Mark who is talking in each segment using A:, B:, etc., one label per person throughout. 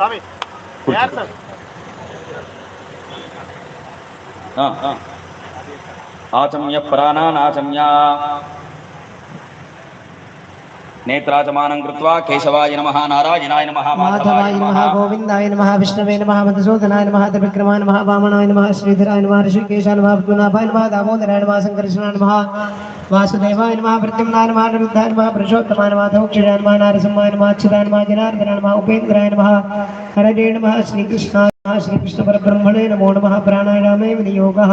A: சாமி யார் சார் ஆ ஆ ஆச்சமிய பிராணான் ஆச்சமியா नेत्राजमानं कृत्वा केशवाय नमः, नारायणाय नमः, माधवाय नमः। गोविन्दाय नमः, विष्णवे नमः, मधुसूदनाय नमः, त्रिविक्रमाय नमः, वामनाय नमः, श्रीधराय नमः, ऋषिकेशाय नमः विघ्ननाभाय नमः, दामोदराय नमः शङ्करकृष्णाय नमः, वासुदेवाय नमः, प्रद्युम्नाय नमः अनिरुद्धाय नमः, पुरुषोत्तमाय नमः धौक्षिणाय नमः, नारसिंहाय नमः, अच्युताय नमः, जनार्दनाय नमः, उपेन्द्राय नमः हरे नमः, श्रीकृष्णाय श्रीकृष्णपरब्रह्मणे नमो नमः, प्राणायामे विनियोगः।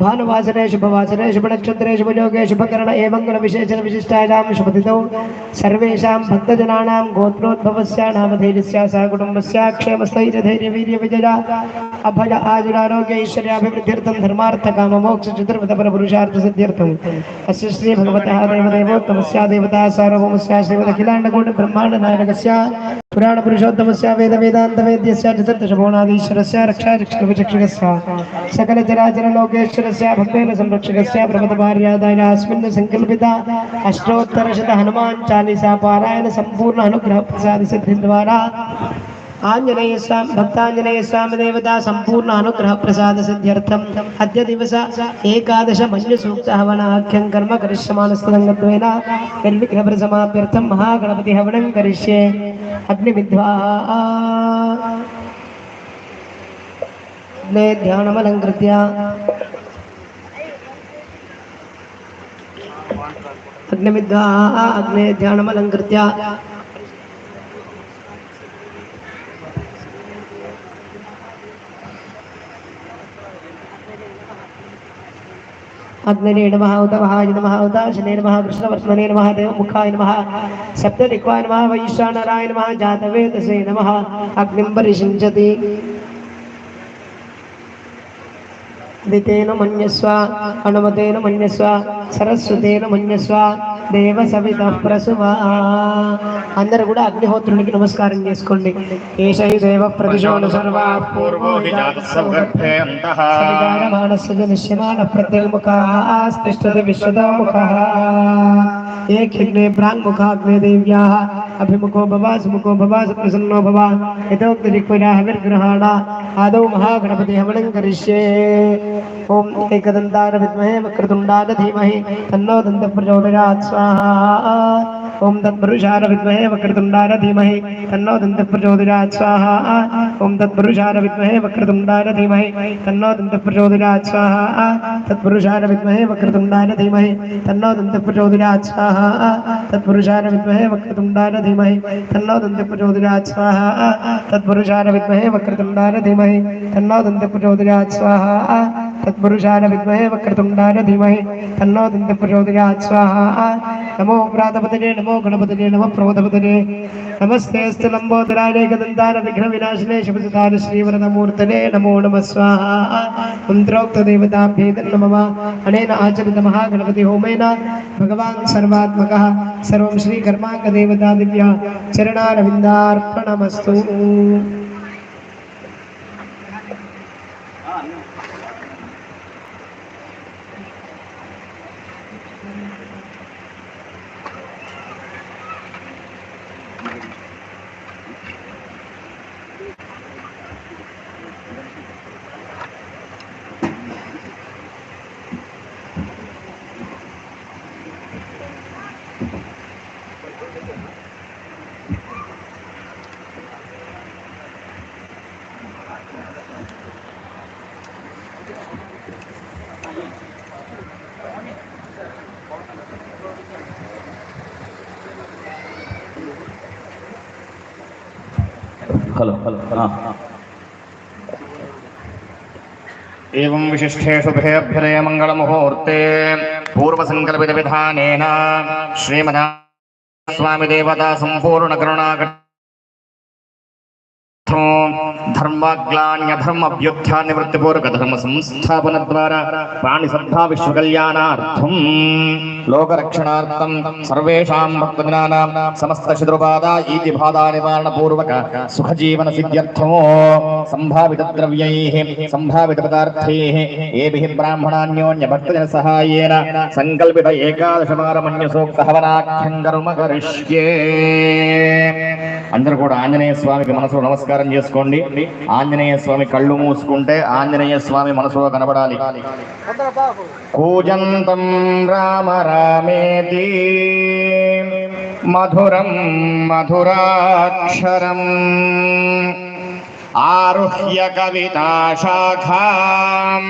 A: भानुवासने, शुभवासने, शुभनक्षत्रे, शुभयोगे, शुभकरण एवं विशेषण विशिष्टायां शुभतिथौ। सर्वेषां भक्तजनानां गोत्रोद्भवस्य नामधैर्यस्य सहकुटुम्बस्य विजय अभय आजुरारोग्य ऐश्वर्याभिवृद्ध्यर्थं धर्मार्थकाममोक्षचतुर्वतपरपुरुषार्थसिद्ध्यर्थम् अस्य श्रीभगवतः देवदेवोत्तमस्य, देवता सार्वभौमस्य से रक्षा वेदवेदान्तवेद्यस्य सकल चराचर लोकेश्वर सकलचराचरलोकेश्वरस्य भक्तेन संरक्षकस्य प्रमदभार्यादाय अस्मिन् सङ्कल्पिता अष्टोत्तरशत हनुमान् चालीसा पारायण सम्पूर्ण अनुग्रह प्रसाद सिद्धिद्वारा आञ्जनेय स्वामी भक्ताञ्जनेय स्वामी देवता सम्पूर्ण अनुग्रह प्रसाद सिद्ध्यर्थम् अद्य दिवस एकादश मन्युसूक्त हवनाख्यं कर्म करिष्यमानस्तदङ्गत्वेन निर्विघ्नप्रसमाप्यर्थं महागणपति हवनं करिष्ये अग्निविद्वा अग्ने ध्यानमलङ्कृत्य अग्निविद्वा अग्ने ध्यानमलङ्कृत्य अग्निने नमः उतवहाय नमः उदाशने नमः कृष्णवर्त्मने नमः देवमुखाय नमः सप्तदिक्वाय नमः वैश्वानराय नमः जातवेदसे नमः अग्निं దితేన మన్యస్వ హనుమతేన మన్యస్వ సరస్వతేన మన్యస్వ దేవ సవిత ప్రసువ అందరు కూడా అగ్నిహోత్రునికి నమస్కారం చేసుకోండి. ఏషై దేవ ప్రతిశోణ సర్వా పూర్వోహిజాతస్య నిశ్యమాన విశ్వదాముఖ अभिमुखो भव सुमुखो भव सुप्रसन्नो भव यथोक्तदिक्विरा हविर्ग्रहाण आदौ महागणपति हवनं करिष्ये। ॐ एकदन्तार विद्महे वक्रतुण्डाय धीमहि तन्नो दन्तः प्रचोदयात् स्वाहा। ओम तत्पुरुषार विद्महे वक्रतुंडार धीमहि तन्नो दंत प्रचोदयात् स्वाहा ओम तत्पुरुषार विद्महे वक्रतुंडार धीमहि तन्नो दंत प्रचोदयात् स्वाहा तत्पुरुषार विद्महे वक्रतुंडार धीमहि तन्नो दंत प्रचोदयात् स्वाहा तत्पुरुषार विद्महे वक्रतुंडार धीमहि तन्नो दंत प्रचोदयात् स्वाहा तत्पुरुषार विद्महे वक्रतुंडार धीमहि तन्नो दंत प्रचोदयात् स्वाहा तत्पुरुषाय विद्महे वक्रतुण्डाय धीमहि तन्नो दन्तः प्रचोदयात्, स्वाहा। नमो प्रातपतये नमो गणपतये नमः प्रमोदपतये नमस्ते अस्तु लम्बोदराय एकदन्ताय विघ्नविनाशिने शुभसुताय श्रीवरदमूर्तने नमो नमः, स्वाहा। मन्त्रोक्तदेवताभ्ये नमः अनेन आचरितमः गणपति होमेन। भगवान् सर्वात्मकः। सर्वं श्रीकर्माकदेवता दिव्या। चरणारविन्दार्पणमस्तु।
B: హలో.
C: ఏం విశిష్టే శుభేభ్యదయ మంగళముహూర్తే పూర్వసంకల్పిత విధానేన శ్రీమదా స్వామి దేవత సంపూర్ణ కరుణాగ బాధా నివారణ పూర్వక సుఖజీవన సిద్ధ్యర్థమో సంభావిత ద్రవ్యైః సంభావిత పదార్థైః ఏభిః బ్రాహ్మణాన్యోన్య భక్తజన సహాయేన సంకల్పిత ఏకాదశ వారమన్య సూక్త హవనాఖ్యం కర్మ కరిష్యే. అందరూ కూడా ఆంజనేయ స్వామికి మనసులో నమస్కారం నమస్కారం చేసుకోండి. ఆంజనేయ స్వామి కళ్ళు మూసుకుంటే ఆంజనేయ స్వామి మనసులో కనబడాలి. కూజంతం రామ రామేతి మధురం మధురాక్షరం ఆరుహ్య కవితా శాఖాం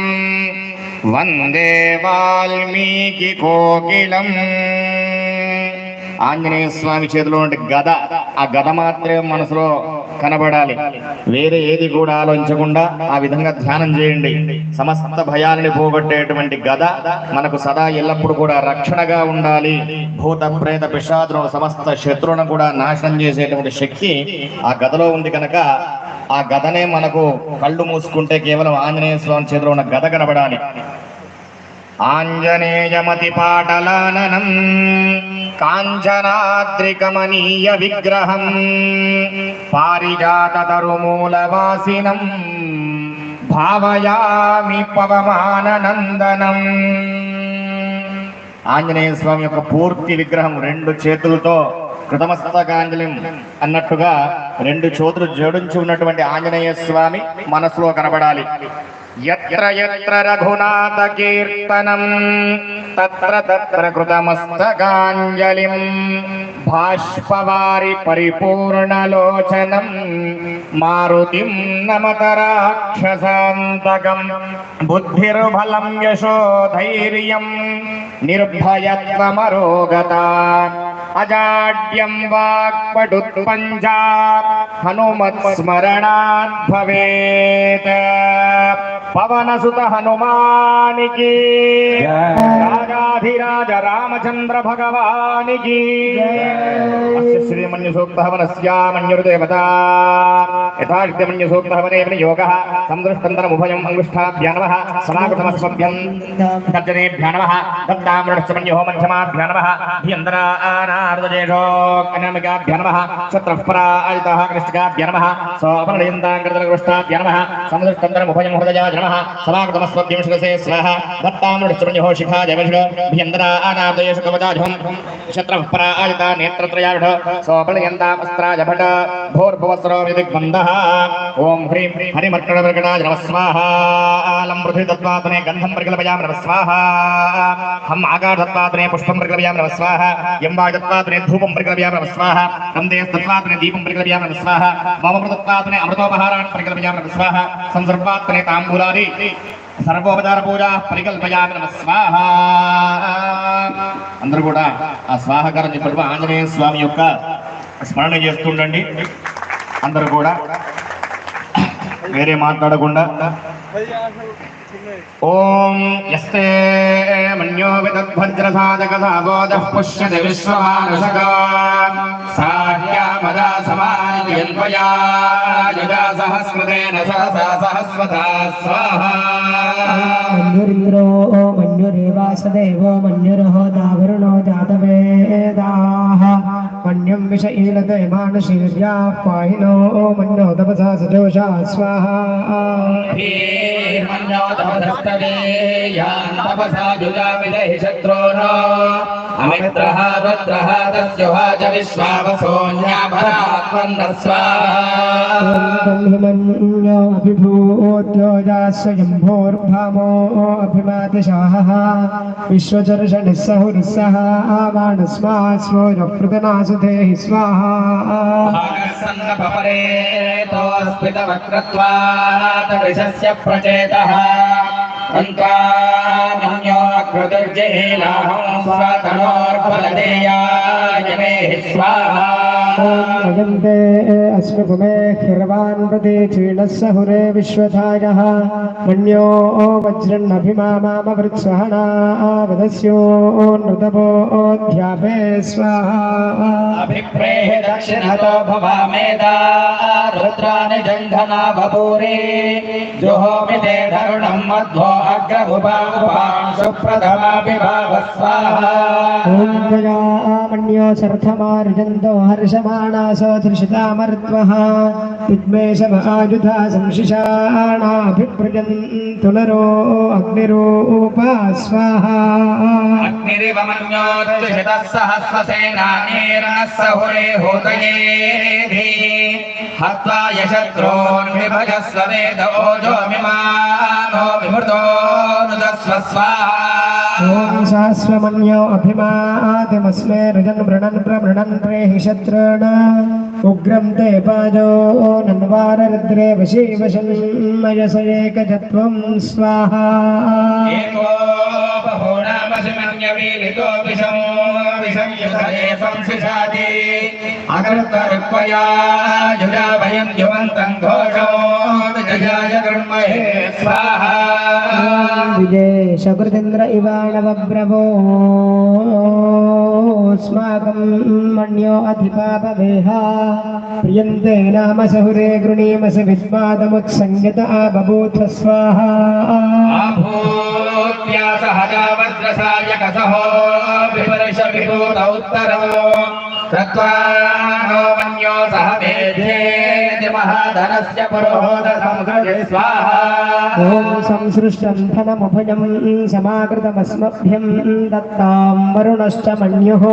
C: వందే వాల్మీకి కోకిలం. ఆంజనేయ స్వామి చేతిలో ఉండే గద ఆ గద మాత్రమే మనసులో కనబడాలి. వేరే ఏది కూడా ఆలోచించకుండా ఆ విధంగా ధ్యానం చేయండి. సమస్త భయాలని పోగొట్టేటువంటి గద మనకు సదా ఎల్లప్పుడూ కూడా రక్షణగా ఉండాలి. భూత ప్రేత పిశాదులు సమస్త శత్రువులను కూడా నాశనం చేసేటువంటి శక్తి ఆ గదలో ఉంది కనుక ఆ గదనే మనకు కళ్ళు మూసుకుంటే కేవలం ఆంజనేయ స్వామి చేతిలో ఉన్న గద కనబడాలి. ఆంజనేయమతి పాటలాననం కాంచనాద్రికమనీయ విగ్రహం పారిజాత తరుమూలవాసినం భావయామి పవమానందనం ఆంజనేయ స్వామి యొక్క పూర్తి విగ్రహం రెండు చేతులతో కృతమస్తకాంజలిం అన్నట్టుగా రెండు చేతులు జోడించి ఉన్నటువంటి ఆంజనేయ స్వామి మనసులో కనబడాలి. यत्र यत्र रघुनाथ कीर्तनम् तत्र तत्र कृतमस्तकाञ्जलिम् भाष्पवारि परिपूर्णलोचनम् मारुतिम् नमत राक्षसान्तकम् बुद्धिर्बलम् यशो धैर्यम् निर्भयत्वमरोगता अजाड्यं वाक्पटुत्पञ्चा हनुमत्स्मरणाद् भवेत्। पवन सुत हनुमान की राजाधिराज रामचंद्र भगवान की श्री मन्युसूक्त हवनस्यामन्युर्देवता यथाशक्ति मन्युसूक्त हवने योगः संदृष्टन्दन उभयम् अङ्गुष्ठाभ्या नमः। समाकृतमस्मभ्यं तर्जनेभ्या नमः। दत्तामृणश्च मन्योः मध्यमाभ्या नमः। भियन्दरानार्ददेशोऽनमिकाभ्या नमः। शत्रःपरायितः कृष्टिकाभ्या नमः। सोपनयन्ताङ्कृतकृष्टाभ्या नमः। संदृष्टन्दनमुभयं हृदया नमः। समागतमस्मद्यं शिरसे स्वाहा। हो शिखा जयविष्भियन्दरा आनादयेषु कवचाजुं शत्रः परा आयता नेत्रत्रयाढ सोपलयन्तामस्त्राजभट ओम ह्रीम हरि ह्रीं हरिमर्कणवर्गणाय नमः स्वाहा आलं पृथ्वी तत्त्वातने गन्धं प्रकल्पयामि नमः स्वाहा हम आकारतत्त्वातने पुष्पं प्रकल्पयामि नमः स्वाहा यं वायुतत्त्वातने धूपम प्रकल्पयामि नमः स्वाहा तन्देस्तत्त्वातने दीपं प्रकल्पयामि नमः स्वाहा मम तत्त्वातने अमृतोपहारान् प्रकल्पयामि नमः स्वाहा संसर्पातने ताम्बूला తాంబూలాది సర్వోపచార పూజ పరికల్పయామి నమ స్వాహ. అందరూ కూడా ఆ స్వాహకారం చెప్పినప్పుడు ఆంజనేయ స్వామి యొక్క స్మరణ చేస్తుండండి. అందరూ కూడా వేరే మాట్లాడకుండా. ఓం యస్తే మన్యో విదద్భద్రసాధక సాగోదః పుష్యతి విశ్వమానుషగా సాహ్యామదా సమాన్యన్వయా
A: युजा सहस्रतेन सहसा दावरण स्वाहा। मन्युरिन्द्रो मन्युरेवासदेवो मन्युर्होदावरुणो जातवेदाः मन्यं विष ईलते पाहिनो
B: मन्यो तपसा सदोषा स्वाहा। तपसा युजामिदहि
A: शत्रो न अमित्रः ब्रह्मण्योऽभिभूत्योजास्वयम्भोर्भामोऽभिमातिशाहः विश्वचर्षणः
B: सहुरुस्सः आवाणस्मात् स्वोजप्रदनासुधेहि स्वाहा सन्नपरे तोऽस्मितवक्रत्वात्
A: विषस्य भजन्ते अस्मभुमे खिर्वान् प्रति क्षीणस्सहुरे विश्वधायः मन्यो वज्रन्नभिमामामवृत्सहना वदस्यो नृतपो ध्यापे
B: स्वाहा अभिप्रेः दक्षिणतो भवामेदा रुद्राणि जङ्घना बभूरे जुहोमि ते धरुणम् मध्वो अग्रभुभामुपां सुप्रथमापि भावस्वाहा
A: ॐ गजामन्यो शर्थमार्जन्तो हर्षमाणासो धृषितामर्त्वः विद्मेषमायुधा संशिषाणाभिप्रजन्तु नरो अग्निरूपा स्वाहा
B: अग्निरिव मन्योत्युषितः सहस्रसेनानेरनः सहुरे होतयेधि हत्वा यशत्रून् विभजस्व वेद ओजो विमानो विमृतो
A: ओम सहस्रमन्यो अभिमादिमस्मे रजन् व्रणन् प्रवृणन् रेहिषत्रण उग्रं ते पाजो नन्वारद्रे वशी वशन्मयसयेकजत्वं स्वाहा
B: एको अकृतरुक्वया जुजा वयं युवन्तं घोषो विजयाय कृण्महे स्वाहा
A: विजयशकृतीन्द्र इवाणवब्रवोऽस्माकं मण्यो अधिपापवेहा प्रियन्ते नाम सहुरे गृणीमस विद्वादमुत्सङ्गत बभूथ स्वाहा
B: आभूत्या सहजावज्रसाय कसहो विवर्ष विभूत उत्तरो कृत्वा नो मन्यो सह वेद्येति महाधनस्य पुरोहोत संसृजे स्वाहा
A: ॐ संसृष्टं धनमुभयं समाकृतमस्मभ्यं दत्तां वरुणश्च मन्युः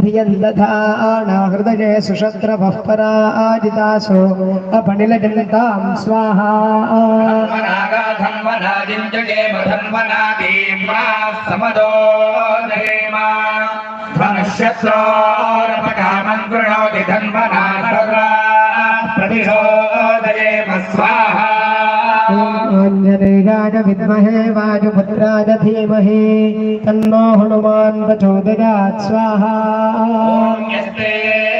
A: धियं दधाना हृदये सुशत्रभः पराजितासो अपनिलजन्तां स्वाहा
B: धन्वनागा धन्वनादिञ्जये धन्वनादीम्ना समदो जयेमा धनुष्यत्रोरपकामं कृणोति धन्वना सर्वा प्रतिशोदयेम स्वाहा
A: आञ्जनेयाय विद्महे वायुपुत्राय धीमहि तन्नो हनुमान् प्रचोदयात् स्वाहा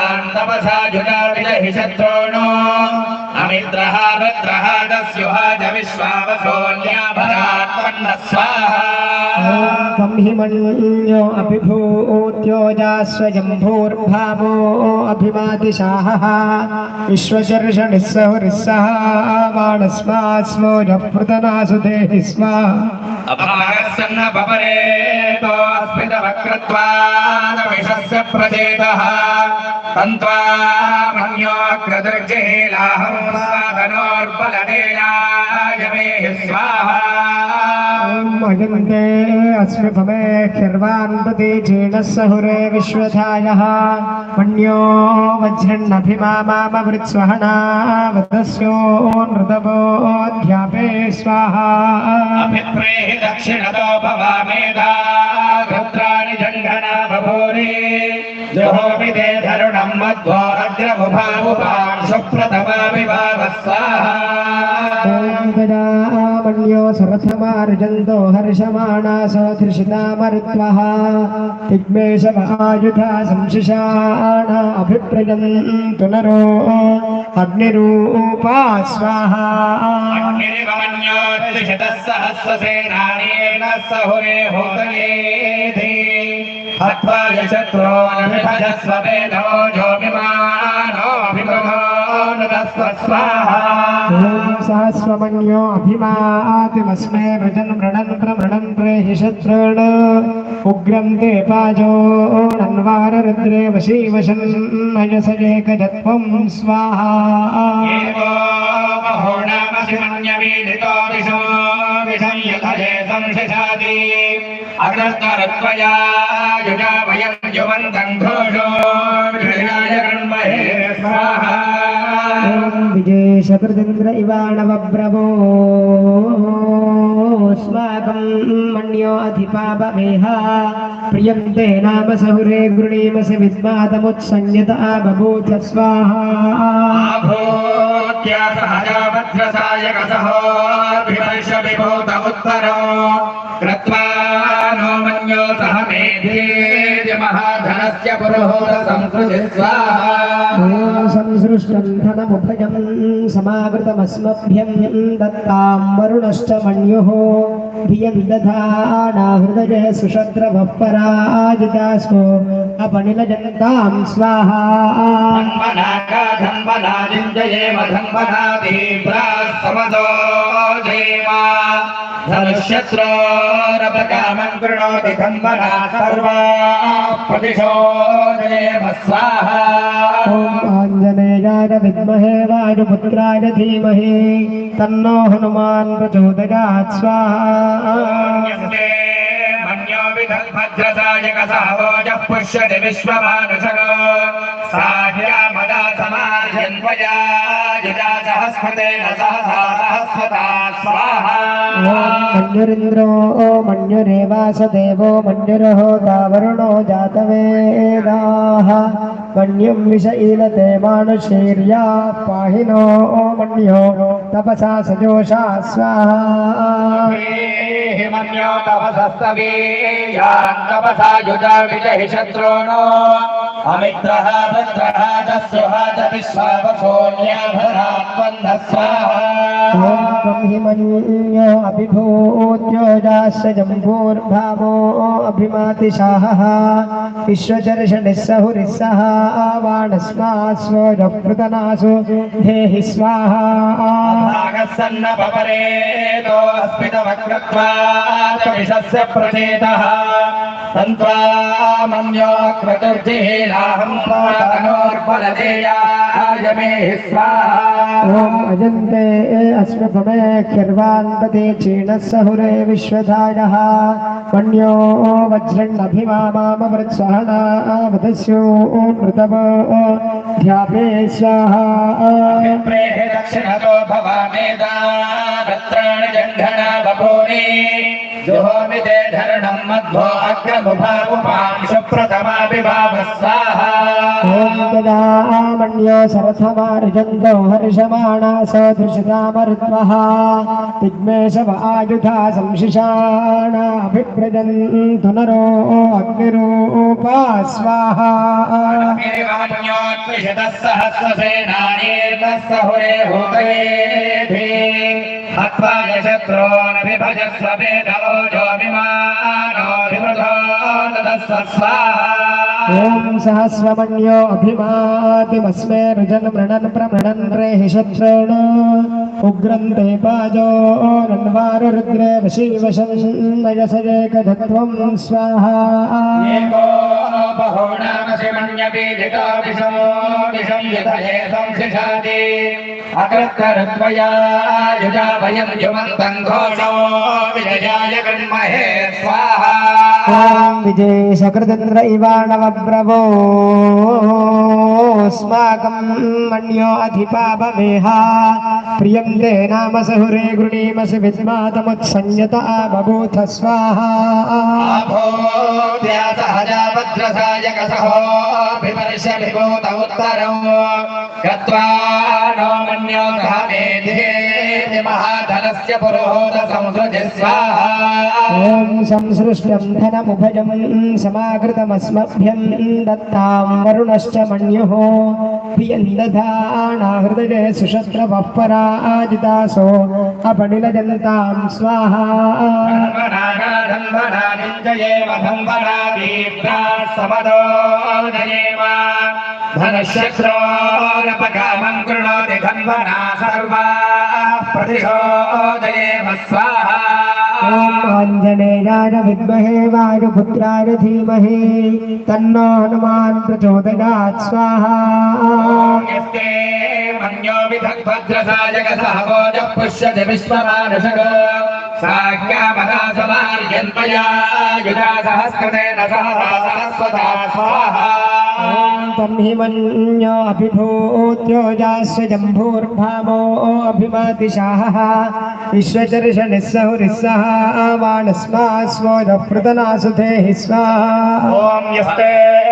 A: तपसा
B: जुगाविजहि शत्रोणो अमित्रः भद्रः दस्युः च विश्वावसोऽन्याभरात्मन्न स्वाहा
A: ॐ त्वं हि मन्यो अभिभूत्योजास्वयम्भूर्भावो अभिमातिशाहः विश्वचर्षणिस्सहुरिस्सः बाणस्मास्मो जपृतनासु देहि स्म
B: अभागस्सन्न पपरेतोऽस्मितवक्रत्वादमिषस्य प्रचेतः तन्त्वा मन्योऽग्रदर्जेलाहं
A: भगवते अस्मृतमे खिर्वान् प्रति विश्वधायः। मन्यो वज्रन्नभिमामामवृत्स्वहणा स्वाहा।
B: अभिप्रेहि दक्षिणतो भवामेधा। भद्राणि जङ्घना बभूरि जुहोमि ते धरुणं मध्वो अग्रमुभामुपां सुप्रथमाविभाव स्वाहा
A: मन्यो सुरथमार्जन्तो हर्षमाणासो धृषितामरुत्वः दिग्मेशमायुधा संशिषाण अभिप्रजन्तु नरो अग्निरूपा स्वाहा
B: अग्निरिवमन्योत्तिशतः सहस्रसेनानेन सहुरे होतयेधि हत्वा हत्वयशत्रोनभिभजस्ववेदो
A: जोऽभिमानोऽभिमृधोऽनुदस्वस्वाहा सहस्वमन्यो अभिमातिमस्मे मृजन् मृणन् उग्रं ते पाजो णन्वाररुद्रे वशी वशन्
B: मयसजेकजत्वं स्वाहा। मन्यमीलितो विषं संशिषादि अग्रस्तरत्वया युजा वयं युवन्तं घोषो विजयाय कण्महे स्वाहा
A: ॐ विजयशकृतेन्द्र इवाणवब्रवो अस्माकं मन्यो अधिपापमेह प्रियन्ते नाम सहुरे गृणीमसि विद्मातमुत्संयता बभूथ स्वाहा
B: आभूत्या सहजावज्रसायकसहो विवर्ष विभूत उत्तरो महाधनस्य पुरोहोत संसृजि स्वाहा
A: ॐ संसृष्टं धनमुभयं समावृतमस्मभ्यं दत्तां वरुणश्च मन्युः धियं दधाना हृदये सुषद्रवः पराजितासो अपनिलजन्तां स्वाहा
B: धम्मनाका धम्मनादिञ्जयेम धम्मना तीव्रा समदो जयेमा धनुष्यत्रोरपकामं कृणोति धम्मना सर्वा प्रतिशो जयेम स्वाहा
A: ॐ आञ्जनेयाय विद्महे वायुपुत्राय धीमहि तन्नो हनुमान् प्रचोदयात् स्वाहा
B: यस्ते मन्यो विदग्भद्रसायकसहवोजः पुष्यति विश्वमानुषग साह्यामदा समार्यन्वया युजा सहस्मतेन सहसा सहस्वता स्वाहा
A: ॐ मन्युरिन्द्रो मन्युरेवासदेवो मन्युरहोता वरुणो जातवेदाः मन्युं विषईलते मानुषीर्या पाहि नो मन्यो तपसा सजोषा स्वाहा
B: मन्यो तपसस्तवीयाङ्गपसा युजा विजहि शत्रूनो अमित्रः भद्रः दस्युः च विश्वावसोऽन्याभरात्मन्नः स्वाहा
A: ॐ त्वं हि मन्यो अभिभूत्यो जास्य जम्बूर्भावो अभिमातिशाहः विश्वचर्षणिः सहुरिः सह आवाणस्मात् स्वजपृतनासु धेहि स्वाहा
B: भागसन्नपरेतो अस्मितमकृत्वातमिषस्य प्रचेतः तन्त्वा मन्यो क्रतुर्जिहीलाहं प्रातनोर्बलदेयाय मे स्वाहा
A: ॐ अजन्ते अस्मभमे खिर्वान्पते क्षीणः सहुरे विश्वधायः मन्यो वज्रण्डभिमामामवृत्सहनावधस्यो कृतवो ध्यापे स्वाहा
B: प्रेह दक्षिणतो भवामेदा रत्राणि स्वाहा
A: मन्यो सरथमार्जन्तो हर्षमाणा सदृशतामरुत्वः विघ्नेशव आयुधा संशिषाणाभिव्रजन्तु नरो अग्निरूपा स्वाहा। ेवान्योत्विशतः
B: ఓం సహస్రమణ్యో అభిమాతిమస్మే రుజన్ మృణన్ ప్రమృణన్ రేహి శత్రేణ
A: ఉగ్రం తే పాజో రన్వారు రుద్రే వశీ వశం నయసయేకధత్వం స్వాహా బహుణా पाजो रन्वारुद्रे वशीवशन्नयसजेकधत्वं स्वाहा
B: एको बहो नाम शिमन्यपीडितो विषो विषं यतये संशिषाति अकृत्तरुत्वया युजा वयं युवन्तं घोषो विजयाय गण्महे स्वाहा
A: ॐ विजयशकृतेन्द्र इवाणवब्रवो अस्माकं मन्यो अधिपापमेह प्रियं ते नाम सहुरे गृणीमसि विद्मातमुत्संयता बभूथ स्वाहा
B: आभूत्या सहजा वज्रसायकसहोऽभिवर्ष विभूत उत्तरौ गत्वा नो मन्यो सह मेधेति महाधनस्य पुरोहोत संसृजि स्वाहा
A: ॐ संसृष्टं धनमुभयं समाकृतमस्मभ्यं दत्तां वरुणश्च मन्युः प्रियं दधाना हृदये सुशत्रवः पराजितासो अपनिलजन्तां स्वाहा
B: धन्वनागाधन्वनादिञ्जयेम धन्वनादीप्रा समदो जयेम धनशस्रोरपकामं कृणोति धन्वना सर्वा। प्रतिशोदयेम स्वाहा।
A: आञ्जनेयाय विद्महे वायुपुत्राय धीमहि। तन्नो हनुमान् प्रचोदयात् स्वाहा।
B: यस्ते मन्यो विधग्भद्रसायकसहवोजः पुष्यति विश्वमानुषग। युजा सहस्कृतेन सह सहस्वता स्वाहा।
C: त्वं हि
B: मन्योऽभिभूत्योजास्य जम्भूर्भामोऽभिमातिशाहः विश्वचर्षणिः सहुरिस्सः वाणस्मात् स्वोदप्रतनासुधेहि स्वाहा।
A: ॐ यस्ते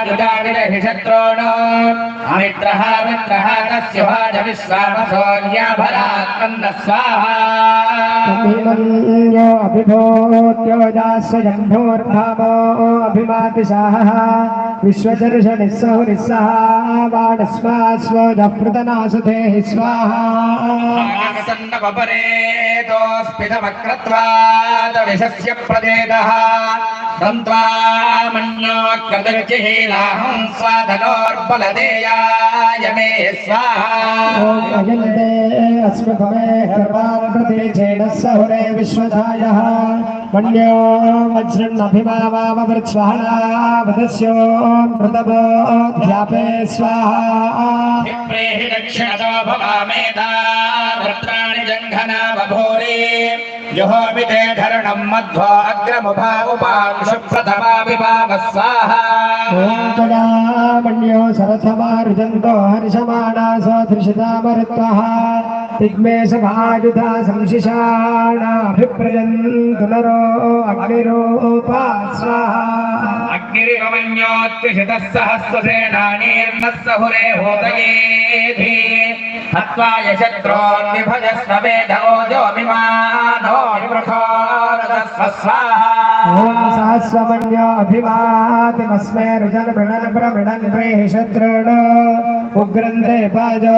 A: దుర్గావిరహిషత్రోణో అమిత్రః మిత్రః తస్య వాజవిశ్రామసోర్యాభరాత్మన్న
B: స్వాహ అభిమన్యో అభిభోత్యోజాస్య జంభోర్భావో అభిమాతి సాహ విశ్వజనుష నిస్సహు నిస్సహావాడస్వాస్వృతనాశతే
A: స్వాహేదోస్మితమక్రత్వాదవిషస్య ప్రదేద దంత్వామన్నాకృతజ్ఞహీలాహం స్వాధనోర్బలదేయాయ మే స్వాహయందే అస్మృతమే
B: కృపాప్రతేజేన సహురే విశ్వధాయ మన్యో వజ్రన్నభిమావామవృత్స్వహనా వదస్యో भृतवोऽध्यापे स्वाहा। विप्रेः दक्षिणतो भवामेता वृत्राणि जङ्घना मध्वा स्वाहा।
A: सरथमा रुजन्तो हर्षमाणासो धृषिता मरुत्वः। दिग्मेशभायुधा संशिषाणाभिप्रजन्तु नरो अग्निरोपा स्वाहा
B: अग्निरिवमन्योत्तिषितः सहस्रसेनानीर्नः सहुरे होदयेधि हत्वा यशत्रोन्विभजस्व वेदोजोऽभिमानो निवृथोरदस्व स्वाहा
A: ॐ सहस्रमन्यो अभिवातिमस्मै रुजन मृणन प्रमृणन प्रेहि शत्रुण उग्रन्ते पाजो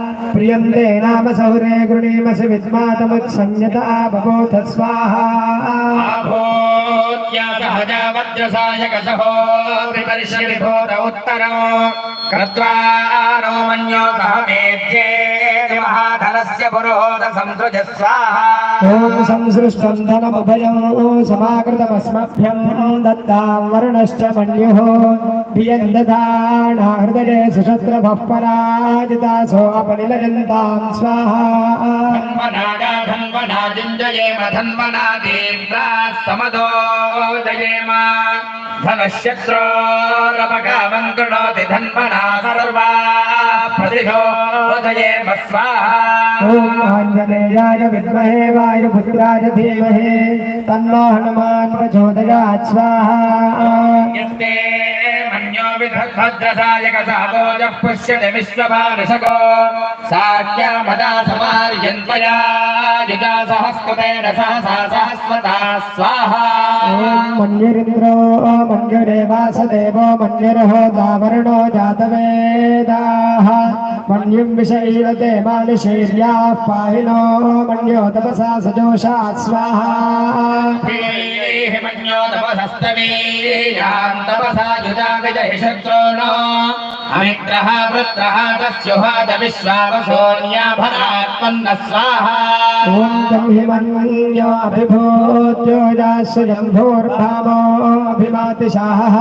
A: प्रियन्ते नाम सौरे गृणीमसि विद्मातमुत्संयता बभूथ स्वाहा
B: आभूत्या सहजा वज्रसायकसहो विपर्श्यविभूत उत्तरो कृत्वा नो मन्यो सह मेध्ये महाधनस्य पुरोध संसृज स्वाहा
A: ఓం సంసృష్టం ధనమభయం సమాకృతమస్మభ్యం దత్తాం వర్ణశ్చ మన్యుః ధియం దదానా హృదయే సుశత్రభః పరాజితాసో అపనిలయంతాం స్వాహా
B: ధన్వనాగా ధన్వనా జింజయేమ ధన్వనా దేవ్రా సమదో జయేమ ధనశత్రోరపకామం కృణోతి ధన్వనా సర్వా ప్రతిహో జయేమ స్వాహా
A: ఓం ఆంజనేయాయ విద్మహే వా विद्महे वायुपुत्राय धीमहि तन्नो हनुमान् प्रचोदयात् स्वाहा
B: यस्ते मन्यो विभद्रसायक सागोजः पुष्यति विश्वभानुषको साख्यामदा समार्यन्त्वया युजा सहस्कृतेन सहसा सहस्वता स्वाहा
A: ॐ मन्युरिन्द्रो मन्युरेवासदेवो मन्युरहो दावरणो जातवेदाः मन्युं विषैलते मानुषैर्याः पाहिनो मन्यो तपसा सजोषात् स्वाहा ीः
B: मन्यो तपसस्तवीयान् तपसा युजा विजहि शत्रूणो
A: అమిగ్రహ వృత్రహ తస్యుహాదవిశ్వావసోన్యాభరాత్మన్న స్వాహ. ఓం బ్రహ్మణ్యో అభిభూత్యోజాసుజంభోర్భామోభిమాతి శాహ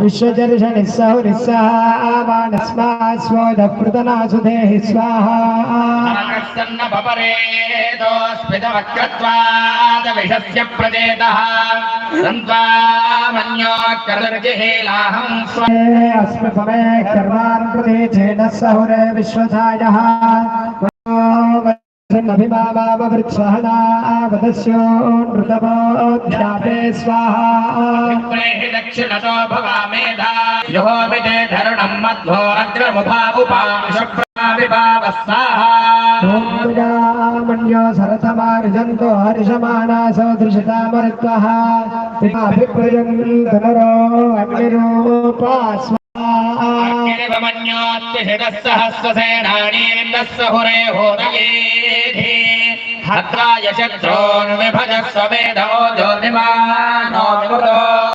A: విశ్వజర్షణి
B: సౌరిస్సామానస్మాస్వోదృతనాసుదేహి స్వాహన్న పపరేదోస్మిత వక్రత్వాద విషస్య ప్రదేత अस्म
A: समय कर्वान् चेन सहुर विश्वसायः वृक्षस्योनृतमोध्यापे स्वाहा।
B: दक्षिणतो भवा मेधा। यो विदे धरणं मध्वो अग्रमुभा
A: मन्यो सरथमार्जन्तो हर्षमाणा सदृशतामरुत्वः
B: पिताभिप्रजन्तनरो अग्निरूपास्म सहस्रसेनानीन्दस्सहुरे होदये हत्राय शत्रोन् विभजस्व वेदो ज्योतिमानो विमृतो